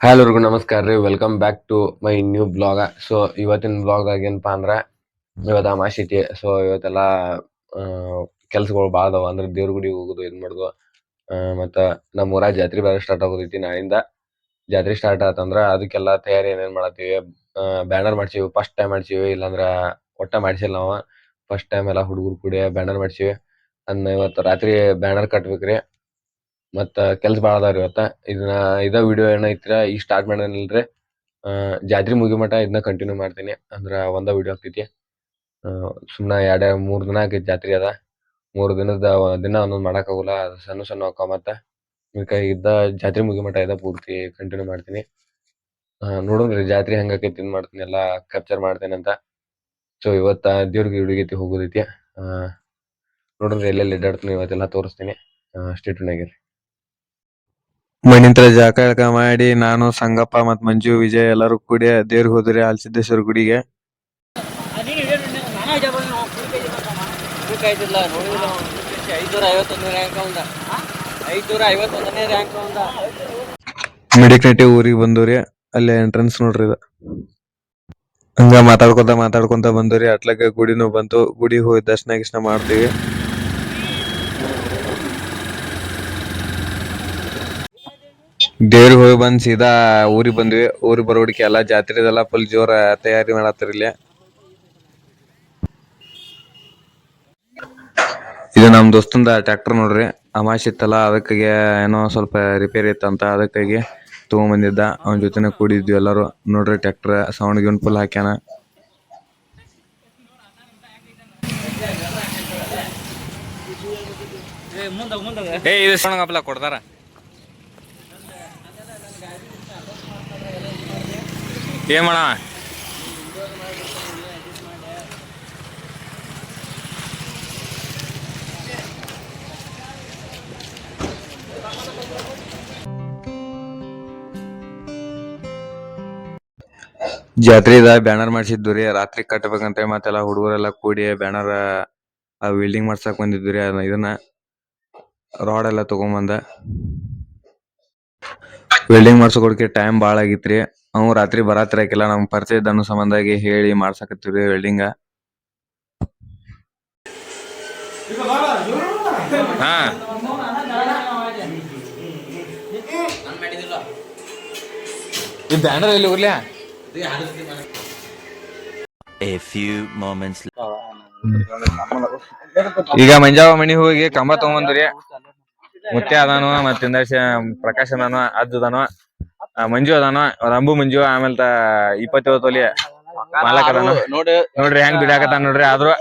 Hi ಎಲ್ಲರಿಗೂ ನಮಸ್ಕಾರ ರೀ. Welcome back to my new blog so ಇವತ್ತಿನ ಬ್ಲಾಗ್ದಾಗ ಏನಪ್ಪ ಅಂದ್ರೆ, ಇವತ್ತು ಅಮಾಸಿ ಐತಿ ಸೊ ಇವತ್ತೆಲ್ಲ ಕೆಲಸಗಳು ಭಾಳ ಅದಾವ. ಅಂದ್ರೆ ದೇವ್ರ ಗುಡಿಗೆ ಹೋಗೋದು, ಇದು ಮಾಡೋದು. ಮತ್ತು ಮತ್ತ ನಮ್ಮ ಊರಾಗ ಜಾತ್ರೆ ಬೇರೆ ಸ್ಟಾರ್ಟ್ ಆಗೋದೈತಿ ನಾಳಿಂದ. ಜಾತ್ರೆ ಸ್ಟಾರ್ಟ್ ಆತಂದ್ರೆ ಅದಕ್ಕೆಲ್ಲ ತಯಾರಿ ಏನೇನ್ ಮಾಡತ್ತೀವಿ? ಬ್ಯಾನರ್ ಮಾಡ್ಸೀವಿ. ಫಸ್ಟ್ ಟೈಮ್ ಮಾಡ್ಸೀವಿ. ಇಲ್ಲಾಂದ್ರ ಒಟ್ಟ ಮಾಡ್ಸಿಲ್ಲ ನಾವು. ಫಸ್ಟ್ ಟೈಮ್ ಎಲ್ಲ ಹುಡುಗರು ಕೂಡಿ ಬ್ಯಾನರ್ ಮಾಡ್ಸೀವಿ. ಅದನ್ನ ಇವತ್ತು ರಾತ್ರಿ ಬ್ಯಾನರ್ ಕಟ್ಬೇಕ್ರಿ ಮತ್ತ ಕೆಲ್ಸ ಭಾಳ ರೀ ಇವತ್ತ. ಇದನ್ನ, ಇದ ವಿಡಿಯೋ ಏನೈತ್ರ ಈಗ ಸ್ಟಾರ್ಟ್ ಮಾಡೇನಿಲ್ರಿ ಜಾತ್ರೆ ಮುಗಿ ಮಟ ಇದನ್ನ ಕಂಟಿನ್ಯೂ ಮಾಡ್ತೀನಿ. ಅಂದ್ರ ಒಂದ ವಿಡಿಯೋ ಆಗ್ತೈತಿ. ಸುಮ್ಮನೆ ಎರಡು, ಮೂರ್ ದಿನ ಆಗೈತಿ ಜಾತ್ರೆ ಅದ. ಮೂರ್ ದಿನದ, ದಿನ ಒಂದೊಂದು ಮಾಡಕ್ ಆಗೋಲ್ಲ. ಅದ್ ಸಣ್ಣ ಸಣ್ಣ ಅಕ್ಕ ಮತ್ತ. ಇದಕ್ಕ ಇದ್ದ ಜಾತ್ರೆ ಮುಗಿ ಮಟ ಇದ ಪೂರ್ತಿ ಕಂಟಿನ್ಯೂ ಮಾಡ್ತೀನಿ. ನೋಡೋಣ್ರಿ ಜಾತ್ರೆ ಹೆಂಗ್ ಆಕೈತಿ, ಇದ್ ಮಾಡ್ತೀನಿ, ಎಲ್ಲಾ ಕ್ಯಾಪ್ಚರ್ ಮಾಡ್ತೇನೆ ಅಂತ. ಸೊ ಇವತ್ತ ದೇವ್ರಿಗೆ ಹುಡುಗೈತಿ ಹೋಗೋದೈತಿ. ನೋಡೋಣ್ರಿ ಎಲ್ಲೆಲ್ಲಿ ಅಡ್ಡಾಡ್ತೀನಿ ಇವತ್ತೆಲ್ಲ ತೋರಿಸ್ತೀನಿ. ಸ್ಟೇಟ್ ಆಗಿರಿ. ಮನಿಂತ್ರ ಜಾಕ ಇಳ್ಕ ಮಾಡಿ ನಾನು ಸಂಗಪ್ಪ ಮತ್ ಮಂಜು, ವಿಜಯ್ ಎಲ್ಲರೂ ಕೂಡಿ ದೇವ್ರಿಗೆ ಹೋದ್ರಿ ಹಾಲ್ಸಿದ್ದೇಶ್ವರ ಗುಡಿಗೆ. ಮಿಡಿಕಟ್ಟಿ ಊರಿಗೆ ಬಂದವ್ರಿ ಅಲ್ಲೇ ಎಂಟ್ರೆನ್ಸ್ ನೋಡ್ರಿ ಹಂಗ ಮಾತಾಡ್ಕೊಂತ ಮಾತಾಡ್ಕೊಂತ ಬಂದವ್ರಿ ಅಟ್ಲಾಗ ಗುಡಿನೂ ಬಂತು ಗುಡಿಗೆ ಹೋಗಿ ದರ್ಶನ ಗಿಶ್ನ ಮಾಡ್ತೀವಿ. ದೇವ್ರಿಗೆ ಹೋಗಿ ಬಂದ್ ಸೀದಾ ಊರಿಗೆ ಬಂದ್ವಿ. ಊರಿಗೆ ಬರೋಡಿಕೆ ಎಲ್ಲಾ ಜಾತ್ರೆದೆಲ್ಲ ಫುಲ್ ಜೋರ ತಯಾರಿ ಮಾಡತ್ತಾರ ಇಲ್ಲಿ. ಇದು ನಮ್ ದೋಸ್ತಂದ ಟ್ರ್ಯಾಕ್ಟರ್ ನೋಡ್ರಿ. ಅಮಾಶ್ ಇತ್ತಲ್ಲ ಅದಕ್ಕಾಗಿ ಏನೋ ಸ್ವಲ್ಪ ರಿಪೇರಿ ಇತ್ತಂತ ಅದಕ್ಕಾಗಿ ತಗೊಂಬಂದಿದ್ದ. ಅವನ ಜೊತೆನೆ ಕೂಡಿದ್ವಿ ಎಲ್ಲರೂ. ನೋಡ್ರಿ ಟ್ರ್ಯಾಕ್ಟರ್ ಸೌಂಡ್ ಗಿನ್ ಫುಲ್ ಹಾಕ್ಯಾನ. ಏ ಇದು ಸಣ್ಣ ಕೊಡ್ತಾರ ಏನ್ ಮಾಡ? ಜಾತ್ರೆದ ಬ್ಯಾನರ್ ಮಾಡ್ಸಿದ್ವಿ ರೀ, ರಾತ್ರಿ ಕಟ್ಟಬೇಕಂತ ಮತ್ತೆಲ್ಲ ಹುಡುಗರೆಲ್ಲ ಕೂಡಿ ಬ್ಯಾನರ್ ವೆಲ್ಡಿಂಗ್ ಮಾಡ್ಸಕ್ ಬಂದಿದ್ದು ರೀ, ಅದನ್ನ ಇದನ್ನ ರಾಡ್ ಎಲ್ಲ ತಗೊಂಬಂದ. ವೆಲ್ಡಿಂಗ್ ಮಾಡ್ಸೋಕೊಡಕ್ಕೆ ಟೈಮ್ ಭಾಳ ಆಗಿತ್ರಿ. ಅವ್ ರಾತ್ರಿ ಬರಾತ್ರಾಕಿಲ್ಲ ನಮ್ ಪರಿಚಯ ಅನ್ನೋ ಸಂಬಂಧಾಗಿ ಹೇಳಿ ಮಾಡ್ಸಕತ್ತೀವ್ರಿ ವೆಲ್ಡಿಂಗ ಹಾ. ಈ ಬ್ಯಾನರ್ ಎಲ್ಲಿ ಉರ್ಲ್ಯಾ A few moments ಈಗ ಮಂಜಾವ ಮಣಿ ಹೋಗಿ ಕಂಬ ತಗೊಂಬಂದ್ರಿ. ಮುತ್ಯ ಅದಾನು ಮತ್ತ ಪ್ರಕಾಶ್ ಅದಾನು ಅಜ್ಜ ಅದಾನು ಮಂಜು ಅದಾನು ರಂಬು ಅಂಬು ಮಂಜು ಆಮೇಲೆ ತ ಇಪ್ಪತ್ತೇಳು ತೊಲಿ ಮಾಲಕ್ ಅದಾನು. ನೋಡ್ರಿ ಹೆಂಗ್ ಬಿಡಾಕತ್ತಾನ ನೋಡ್ರಿ ಆದ್ರೂ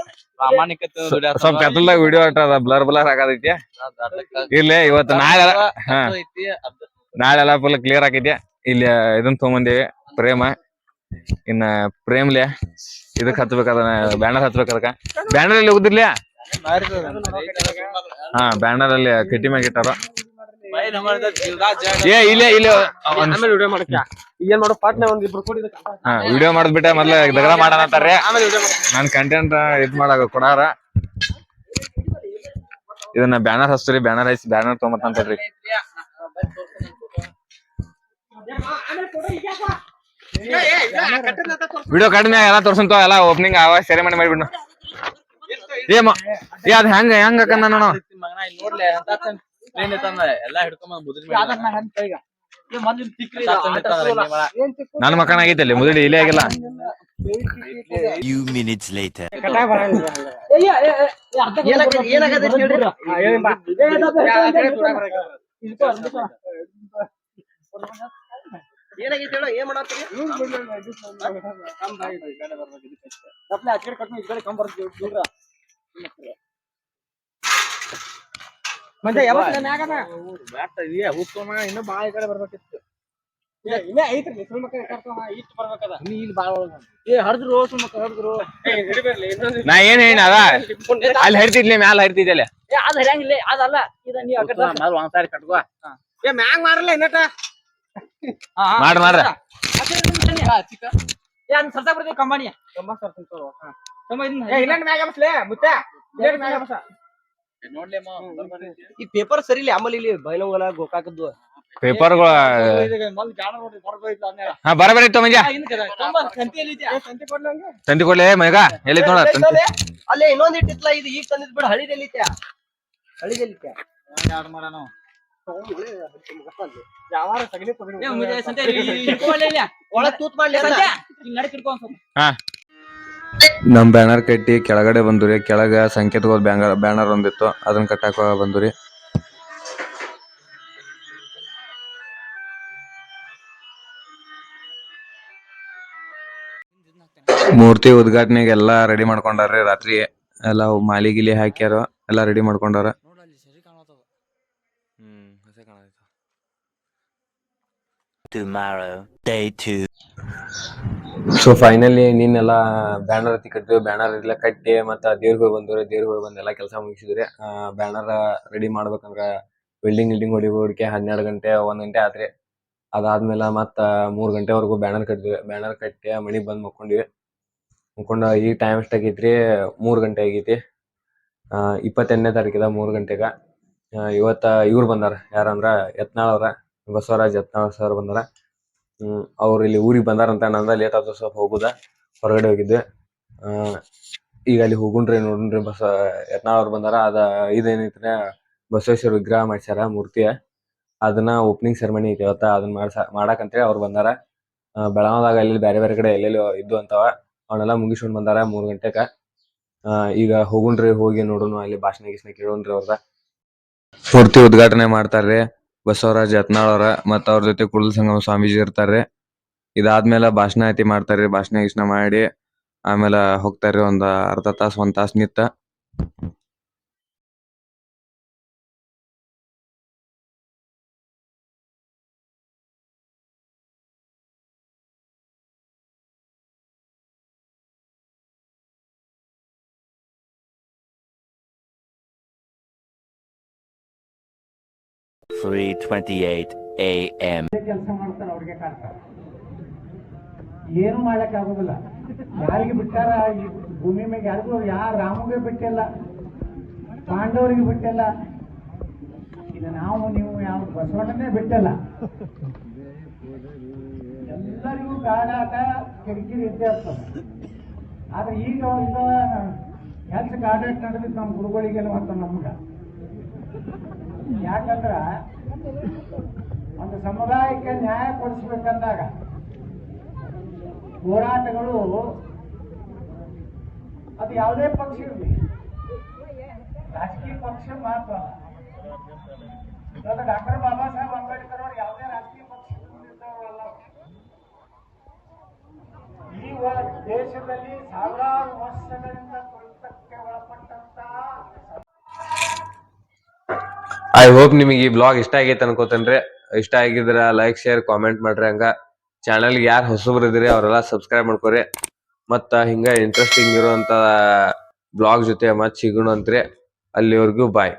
ಸ್ವಲ್ಪ ಕತ್ತಲ್ದಾಗ ವಿಡಿಯೋ ಅದ ಬ್ಲರ್ ಬ್ಲರ್ ಆಗದೈತಿ. ಇಲ್ಲಿ ಇವತ್ತು ನಾಳೆ ಹಾ. ನಾಳೆ ಎಲ್ಲ ಫುಲ್ ಕ್ಲಿಯರ್ ಆಕೈತಿ. ಇಲ್ಲಿ ಇದನ್ನ ತಗೊಂಬಂದೇವಿ ಪ್ರೇಮ. ಇನ್ನ ಪ್ರೇಮ್ಲೆ ಇದಕ್ ಹತ್ಬೇಕದ ಬ್ಯಾನರ್ ಹತ್ಬೇಕಾದ ಬ್ಯಾನರ್ ಅಲ್ಲಿ ಹೋಗುದಿರ್ಲಿ ಹಾ ಬ್ಯಾನರ್ ಅಲ್ಲಿ ಕಟ್ಟಿ ಮ್ಯಾಗ ಇಟ್ಟಾರ. ಏ ಇಲ್ಲೇ ಇಲ್ಲೇ. ಒಂದ್- ಆಮೇಲೆ ವಿಡಿಯೋ ಮಾಡಕ್ಕ ಏನ್ ಮಾಡೋ ಪಾಟ್ನೆ ಒಂದ್ ಇಬ್ರು ಕೂಡಿ ಹಾ ವಿಡಿಯೋ ಮಾಡ್ಬಿಟ್ಟೆ ಮೊದ್ಲ ದಗರ ಮಾಡೋಣ ಅಂತಾರ್ರಿ ನನ್ ಕಂಟೆಂಟ್ ಇದ್ ಮಾಡಾಕ ಕೊಡಾರ. ಇದನ್ನ ಬ್ಯಾನರ್ ಹಚ್ತೀರಿ ಬ್ಯಾನರ್ ಹಚ್ಚಿ ಬ್ಯಾನರ್ ತೊಗೊಂಬತ್ತಂತಾರ್ರಿ ವಿಡಿಯೋ ಕಡಿಮೆ ಎಲ್ಲ ತೋರ್ಸಂತ ಎಲ್ಲ ಓಪನಿಂಗ್ ಆವಾಗ ಸೆರೆಮನಿ ಮಾಡಿಬಿಡ್ನು. ಏ ಮ ಏ ಅದ್ ಹೆಂಗ ಹೆಂಗ ಹಾಕಂದ ನೋಡು ಎಲ್ಲಾ ಹಿಡ್ಕೊಂಡ್ ಮುದ್ರಿ ನನ್ ಮಕ್ಕನ ಆಗೈತೆ ಅಲ್ಲಿ ಮುದುಡಿ ಇಲ್ಲೇ ಆಗಿಲ್ಲ ಏನಾಗಿತ್ತು ಹೇಳ ಏನ್ ಏನಾಗೈತಿ ಹೇಳ ಏನ್ ಮಾಡತ್ತೀರಿ ಇನ್ನು ಬಾಳ ಈ ಕಡೆ ಬರ್ಬೇಕಿತ್ತು. ಇನ್ನ ಐತ್ರಿ ಹೆಸರು ಮಕ್ಕಳ ಇಷ್ಟು ಬರ್ಬೇಕದ. ಇಲ್ಲಿ ಬಾಳ ಏ ಹರಿದ್ರು ಸುಮ್ಮ ಹರಿದ್ರು. ಹಿಡಿಬೇರ್ಲಿ ಇನ್ನೊಂದು ನಾ ಏನ್ ಹೇಳ ಅದ? ಅಲ್ಲಿ ಹರಿತಿದ್ಲಿ ಮ್ಯಾಲ ಹರಿತಿದ್ಲೆ ಏ ಅದ ಹರಿಯಂಗಿಲ್ಲ ಅದಲ್ಲ ಇದ ನೀ ಒಂದ್ ಸಾರಿ ಕಟ್ಕೋ. ಏ ಮ್ಯಾಂಗ್ ಮಾರಲ್ಲ ಇನ್ನಟ ಮಾಡ್ರಿ ಏ ಅದ್ ಸರ್ತಾ ಬರ್ತೀವಿ ಕಂಬಾನಿ ಕಂಬ ಸರ್ತೀನಿ ಹಾ. ಕಂಬ ಇದನ್ನ ಮ್ಯಾಗ ಬಸ್ಲೆ ಮುತ್ತೆ. ಮ್ಯಾಗ ಬಸ ಈ ಪೇಪರ್ ಸರಿ ಇಲ್ಲ ಆಮೇಲೆ ಇಲ್ಲಿ ಬೈಲಂಗಲ ಗೋಕಾಕದ್ದು ಪೇಪರ್. ಹಾ ಬರಬರಿ ಇತ್ತು ಮಂಜ? ತಂದಿ ಕೊಡ್ಲೆ ಮಗ ಎಲ್ಲಿ ನೋಡ ಅಲ್ಲೇ ಇನ್ನೊಂದ್ ಇಟ್ಟಿತ್ಲ ಇದು ಈಗ ತಂದಿದ್ ಬಿಡ ಒಳ ಸಗಣಿ ಪಗಣಿ ಒಳಗ್ ತೂತ್ ಮಾಡ್ಲಿ. ನಮ್ ಬ್ಯಾನರ್ ಕಟ್ಟಿ ಕೆಳಗಡೆ ಬಂದ್ರಿ. ಕೆಳಗ ಸಂಕೇತ ಬ್ಯಾನರ್ ಬ್ಯಾನರ್ ಒಂದಿತ್ತು. ಅದನ್ನ ಕಟ್ಟಾಕ ಬಂದ್ರಿ. ಮೂರ್ತಿ ಉದ್ಘಾಟನೆಗೆ ಎಲ್ಲಾ ರೆಡಿ ಮಾಡ್ಕೊಂಡಾರ್ರಿ. ರಾತ್ರಿ ಎಲ್ಲ ಮಾಲಿ ಗಿಲಿ ಹಾಕ್ಯಾರ ಎಲ್ಲಾ ರೆಡಿ ಮಾಡ್ಕೊಂಡಾರ. Tomorrow, day two. So finally ನೀನೆಲ್ಲ banner ಹತ್ತಿ ಕಟ್ಟಿದ್ವಿ ಬ್ಯಾನರ್ ಎಲ್ಲ ಕಟ್ಟಿ, ಮತ್ತ ದೇವ್ರಿಗೆ ಹೋಗಿ ದೇವ್ರಗಳು ದೇವ್ರಿಗೆ ಹೋಗಿ ಬಂದೆಲ್ಲ ಕೆಲಸ ಮುಗಿಸಿದ್ರೆ. ಬ್ಯಾನರ್ ರೆಡಿ ಮಾಡ್ಬೇಕಂದ್ರ ಬಿಲ್ಡಿಂಗ್ ಗಿಲ್ಡಿಂಗ್ ಹೊಡಿ ಹೊಡಿಕೆ ಹನ್ನೆರಡು ಗಂಟೆ, ಒಂದ್ ಗಂಟೆ ಆದ್ರೆ ಅದಾದ್ಮೇಲೆ ಮತ್ತ ಮೂರ್ ಗಂಟೆವರೆಗೂ ಬ್ಯಾನರ್ ಕಟ್ಟಿದ್ವಿ ಬ್ಯಾನರ್ ಕಟ್ಟಿ ಮನೆಗ್ ಬಂದ್ ಮುಕ್ಕೊಂಡ್ವಿ. ಮುಕ್ಕೊಂಡ ಈಗ ಟೈಮ್ ಎಷ್ಟ್ ಮೂರು ಗಂಟೆ ಆಗೈತಿ. ಇಪ್ಪತ್ತೆಂಟನೇ ತಾರೀಕಿದ ಮೂರ್ ಗಂಟೆಗ. ಇವತ್ತ ಇವ್ರು ಬಂದಾರ. ಯಾರಂದ್ರ ಯತ್ನಾಳ್ ಅವ್ರ, ಬಸವರಾಜ್ ಯತ್ನಾಳ್ ಸರ್ ಬಂದಾರ. ಹ್ಮ್ ಅವ್ರು ಇಲ್ಲಿ ಊರಿಗೆ ಬಂದಾರಂತ ನಂದ ಲೇಟ್ ಆದ ಸ್ವಲ್ಪ ಹೋಗುದ. ಹೊರಗಡೆ ಹೋಗಿದ್ದೆ. ಆ ಈಗ ಅಲ್ಲಿ ಹೋಗುಣ್ರಿ ನೋಡುಣ್ರಿ ಬಸ ಯತ್ನಾಳ್ ಅವ್ರು ಬಂದಾರ. ಅದ ಇದೇನೈತ್ರಿ ಬಸವೇಶ್ವರ ವಿಗ್ರಹ ಮಾಡ್ಸ್ಯಾರ ಮೂರ್ತಿಯ. ಅದನ್ನ ಓಪನಿಂಗ್ ಸೆರೆಮನಿ ಐತಿ ಇವತ್ತ ಅದನ್ನ ಮಾಡ್ಸ ಮಾಡಾಕಂತೇಳಿ ಅವ್ರು ಬಂದಾರ. ಬೆಳಗಾವದಾಗ ಅಲ್ಲಿ ಬೇರೆ ಬೇರೆ ಕಡೆ ಎಲ್ಲೆಲ್ಲಿ ಇದ್ದು ಅಂತವ. ಅವನ್ನೆಲ್ಲ ಮುಗಿಸ್ಕೊಂಡ್ ಬಂದಾರ ಮೂರ್ ಗಂಟೆಕ. ಆ, ಈಗ ಹೋಗುಣ್ರಿ ಹೋಗಿ ನೋಡೋಣ ಅಲ್ಲಿ ಭಾಷಣ ಗೀಷಣ ಕೇಳೋಣ್ರಿ ಅವ್ರದ. ಮೂರ್ತಿ ಉದ್ಘಾಟನೆ ಮಾಡ್ತಾರ್ರಿ. ಬಸವರಾಜ್ ಯತ್ನಾಳ್ ಅವ್ರ ಮತ್ತ ಅವ್ರ ಜೊತೆ ಕುಳಲ್ ಸಂಗಮ ಸ್ವಾಮೀಜಿ ಇರ್ತಾರೆ. ಇದಾದ್ಮೇಲೆ ಭಾಷಣ ಐತಿ ಮಾಡ್ತಾರ್ರಿ ಭಾಷಣ ಗೀಷಣ ಮಾಡಿ ಆಮೇಲೆ ಹೋಗ್ತಾರ್ರಿ ಒಂದ್ ಅರ್ಧ ತಾಸ್, ಒಂದ್ ತಾಸ್ ನಿತ್ತ Three twenty-eight a.m. ಕೆಲಸ ಮಾಡ್ತಾರೆ ಅವ್ರಿಗೆ ಕಾಡ್ತಾರೆ ಏನು ಮಾಡಕ್ ಆಗೋದಿಲ್ಲ. ಯಾರಿಗೆ ಬಿಟ್ಟಾರ ಈ ಭೂಮಿ ಮೇಲೆ ಯಾರಿಗೂ ಯಾರು ರಾಮಗೆ ಬಿಟ್ಟಿಲ್ಲ, ಪಾಂಡವರಿಗೆ ಬಿಟ್ಟಿಲ್ಲ ಇದು ನಾವು ನೀವು ಯಾವ ಬಸವಣ್ಣನೇ ಬಿಟ್ಟಿಲ್ಲ. ಎಲ್ಲರಿಗೂ ಕಾಡಾಟ ಕಿರಿಕಿರಿ ಇದ್ದೇ ಇರ್ತದೆ. ಆದ್ರೆ ಈಗ ಈಗ ಕೆಲಸ ಕಾಡಾಟ ನಡೆದಿತ್ತು ನಮ್ಮ ಗುರುಗಳಿಗೆಲ್ಲ ಮತ್ತ ನಮ್ಗೆ. ಯಾಕಂದ್ರ ಒಂದು ಸಮುದಾಯಕ್ಕೆ ನ್ಯಾಯ ಕೊಡಿಸ್ಬೇಕಂದಾಗ ಹೋರಾಟಗಳು ಅದು ಯಾವುದೇ ಪಕ್ಷ ಇರಲಿ. ರಾಜಕೀಯ ಪಕ್ಷ ಮಾತ್ರ ಡಾಕ್ಟರ್ ಬಾಬಾ ಸಾಹೇಬ್ ಅಂಬೇಡ್ಕರ್ ಅವರು ಯಾವುದೇ ರಾಜಕೀಯ ಪಕ್ಷ ಈ ವ- ದೇಶದಲ್ಲಿ ಸಾವಿರಾರು ವರ್ಷಗಳಿಂದ ತುಳಿತಕ್ಕೆ ಒಳಪಟ್ಟಂತಹ ಐ ಹೋಪ್ ನಿಮಗೆ ಈ ಬ್ಲಾಗ್ ಇಷ್ಟ ಆಗೈತೆ ಅನ್ಕೋತೇನ್ರಿ. ಇಷ್ಟ ಆಗಿದ್ರೆ ಲೈಕ್ ಶೇರ್ ಕಾಮೆಂಟ್ ಮಾಡ್ರಿ ಹಂಗ. ಚಾನಲ್ಗೆ ಯಾರು ಹೊಸಬ್ರು ಇದ್ರಿ ಅವರೆಲ್ಲ ಸಬ್ಸ್ಕ್ರೈಬ್ ಮಾಡ್ಕೊರಿ. ಮತ್ತ ಹಿಂಗ ಇಂಟ್ರೆಸ್ಟಿಂಗ್ ಇರುವಂತ ಬ್ಲಾಗ್ ಜೊತೆ ಮತ್ತೆ ಸಿಗೋಣ ಅಂತ್ರಿ ಅಲ್ಲಿವರೆಗೂ ಬಾಯ್